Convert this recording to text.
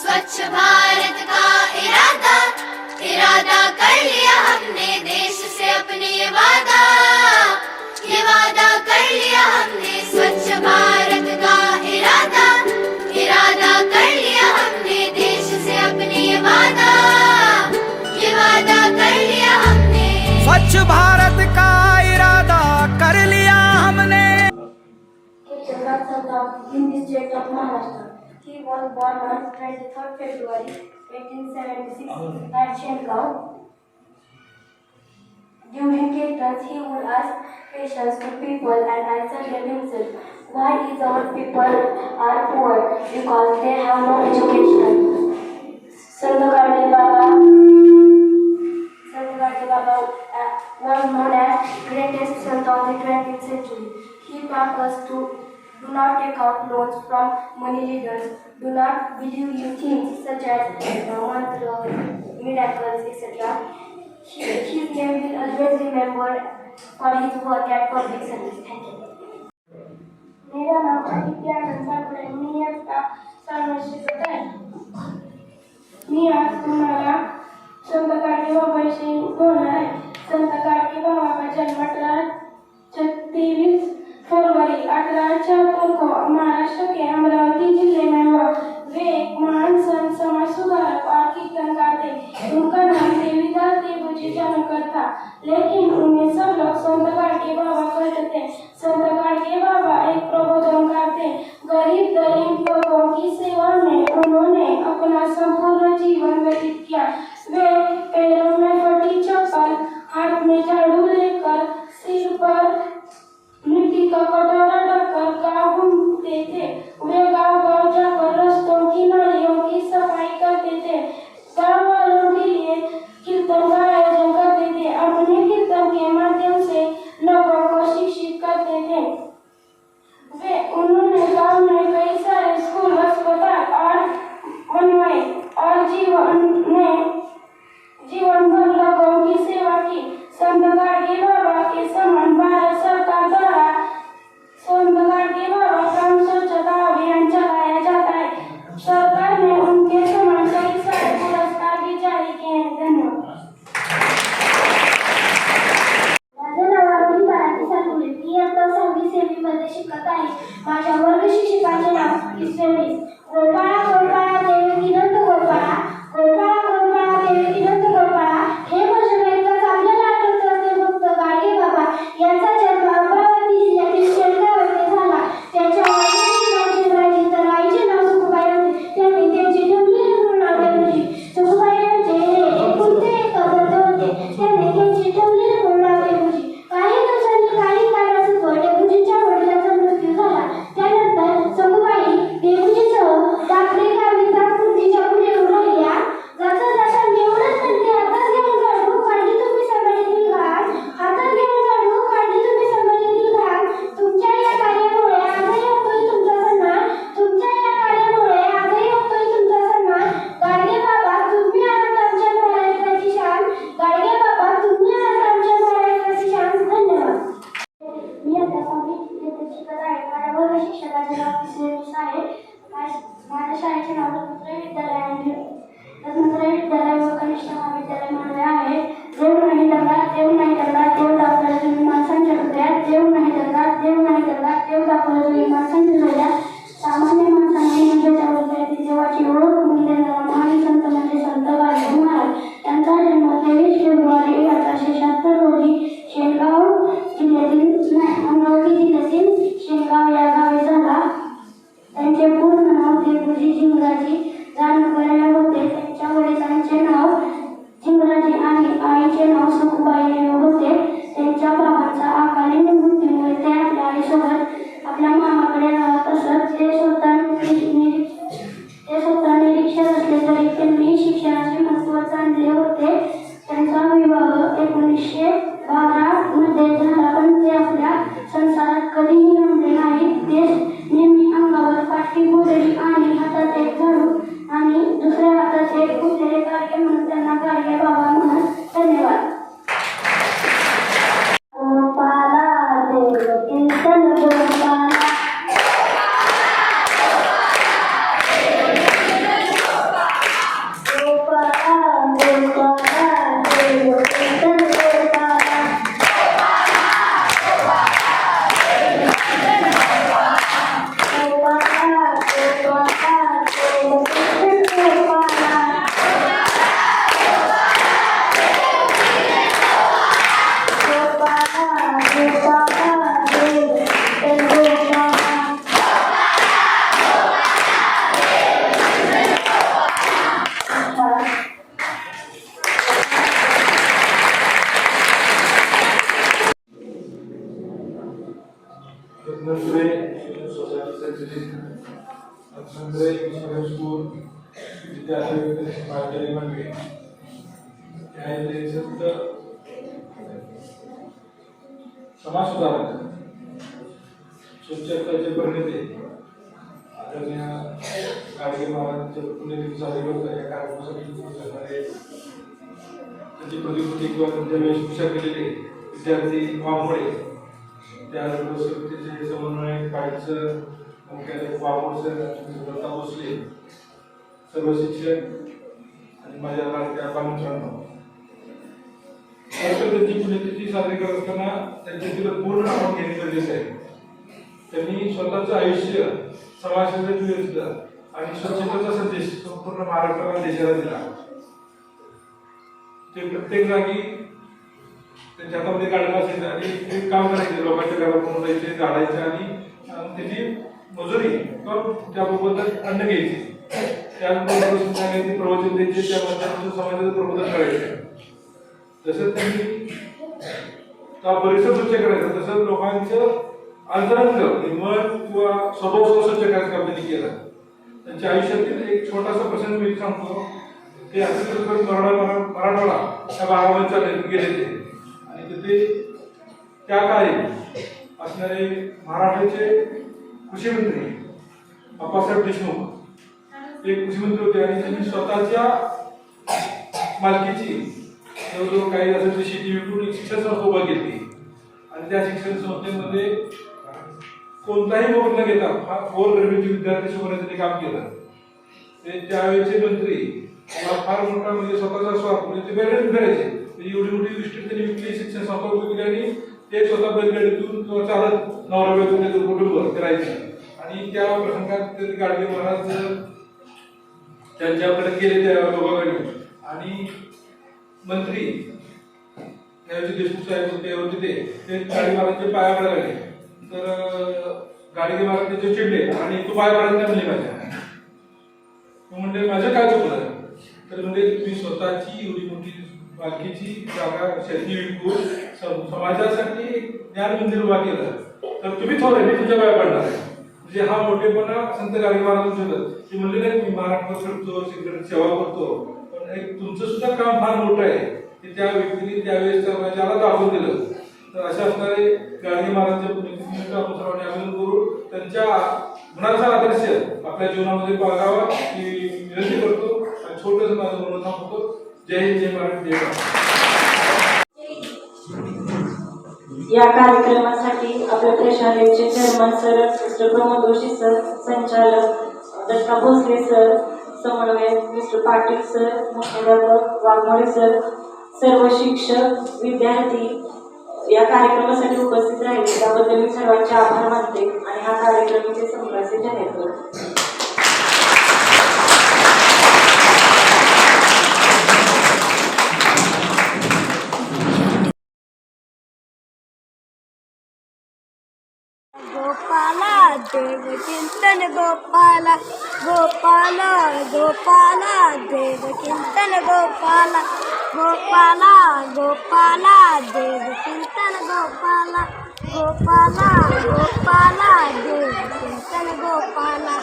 स्वच्छ भारत का इरादा? इरादा कर लिया हमने देश से अपने ये वादा। ये वादा कर लिया हमने स्वच्छ भारत का इरादा। इरादा कर लिया हमने देश से अपने ये वादा। ये वादा कर लिया हमने। स्वच्छ भारत का इरादा कर लिया हमने। was born on 23rd February 1876 at Shengaon. During kirtans, he would ask questions to people and answer them himself. Why is our people are poor? Because they have no education. Sandhugarde Baba, Sandhugarde Baba was known as greatest saint of the 20th century. He taught us to Do not take out loans from money lenders. Do not believe in things such as uh, mantras, miracles, etc. His, his name will always remembered for his work at public service. Thank you. मेरा नाम आदित्य आनंद सागर आहे मी आता सहा वर्षाचा आहे मी आज तुम्हाला संत गाडगे बाबाविषयी बोलणार आहे संत गाडगे बाबाचा जन्म अठरा लेकिन वर्ग शिक्षकाचे आहे. माझ्या शाळेचे नाव या संत समाज सुधारक स्वच्छतेचे प्रणेते आदरणीय गाडगे महाराजांचे पुण्यतिथी साजरी करत या कार्यक्रमासाठी त्यांची प्रतिकृती किंवा त्यांच्या वेशभूषा केलेले विद्यार्थी वामोळे त्या समितीचे समन्वय काळचं मुख्याध्यापक वामोडसर सुब्रता भोसले सर्व शिक्षक आणि माझ्या लाडक्या बालमित्रांनो खरं तर त्यांची पुण्यतिथी साजरी करत असताना त्यांच्यातील पूर्ण आपण घेणे गरजेचं आहे. त्यांनी स्वतःचं आयुष्य समाजासाठी दिलं आणि स्वच्छतेचा संदेश संपूर्ण महाराष्ट्राला देशाला दिला. ते प्रत्येक जागी त्यांच्या हातामध्ये काढलं असेल आणि ते काम करायचे लोकांच्या घरात जायचे झाडायचे आणि त्याची मजुरी किंवा त्याबरोबर अन्न घ्यायचे. त्याचबरोबर संध्याकाळी प्रवचन द्यायचे त्या माध्यमातून समाजाचं प्रबोधन करायचे. जसं त्यांनी परिसर स्वच्छ करायचा तसं लोकांचं अंतरंग मन किंवा स्वभाव स्वच्छ करायचं काम त्यांनी केलं. त्यांच्या आयुष्यातील एक छोटासा प्रसंग मी सांगतो. ते असं करत मराठा मरा- मराठवाडा त्या भागामध्ये चालले गेले ते. आणि तिथे त्या काळी असणारे महाराष्ट्राचे कृषी मंत्री अप्पासाहेब देशमुख ते कृषी मंत्री होते आणि त्यांनी स्वतःच्या मालकीची जवळजवळ काही असेल ती शेती विकून एक शिक्षण संस्था उभा केली. आणि त्या शिक्षण संस्थेमध्ये कोणताही मोड न घेता हा गोर गरिबीचे विद्यार्थी शिकवण्याचं ते काम केलं. ते त्यावेळेचे मंत्री मला फार मोठा म्हणजे स्वतःचा स्वार्थ म्हणजे ते बैलगाडी करायचे. म्हणजे एवढी मोठी विस्तृत त्यांनी विकली शिक्षण संस्था उभी केली आणि ते स्वतः बैलगाडीतून किंवा चालत नवरा बायको त्याचं कुटुंब करायचे. आणि त्या प्रसंगात ते गाडगे महाराज त्यांच्याकडे गेले त्या लोकांकडे आणि मंत्री त्यावेळी देशमुख साहेब होते होते ते गाडी महाराजच्या पाया पडायला लागले. तर अं, गाडगे महाराज त्याचे चिडले आणि तू पाय पडायला म्हणले माझ्या. तो म्हणजे माझं काय चुकलं? तर म्हणजे तुम्ही स्वतःची एवढी मोठी बाकीची जागा शेती विकून समाजासाठी एक ज्ञान मंदिर उभा केलं. तर तुम्ही थोडे मी तुमच्या पाया पडणार म्हणजे हा मोठेपणा संत गाडगे महाराज म्हणले नाही मी महाराष्ट्र करतो शेतकऱ्यांची सेवा करतो. तुमचं सुद्धा काम फार मोठं आहे की त्या व्यक्तीने त्यावेळेस समाजाला दाखवून दिलं. तर अशा असणारे गांधी महाराजांच्या पुण्यतिथीनिमित्त आपण सर्वांनी अभिनंदन करू त्यांच्या गुणाचा आदर्श आपल्या जीवनामध्ये बाळगावा ही विनंती करतो आणि छोटस माझं म्हणून थांबतो जय हिंद जय महाराज जय महाराज या कार्यक्रमासाठी आपल्या प्रशालेचे chairman sir mister Pramod Joshi sir संचालक दत्ता भोसले सर समन्वय मिस्टर पाटील सर मुख्याध्यापक वाघमोडे सर सर्व शिक्षक विद्यार्थी या कार्यक्रमासाठी उपस्थित राहिले. त्याबद्दल मी सर्वांचे आभार मानते आणि हा कार्यक्रम इथे संपल्याचे जाहीर करतो गोपाला देव चिंतन गोपाला गोपाला गोपाला देव चिंतन गोपाला गोपाला गोपाला देव चिंतन गोपाला गोपाला गोपाला देव चिंतन गोपाला.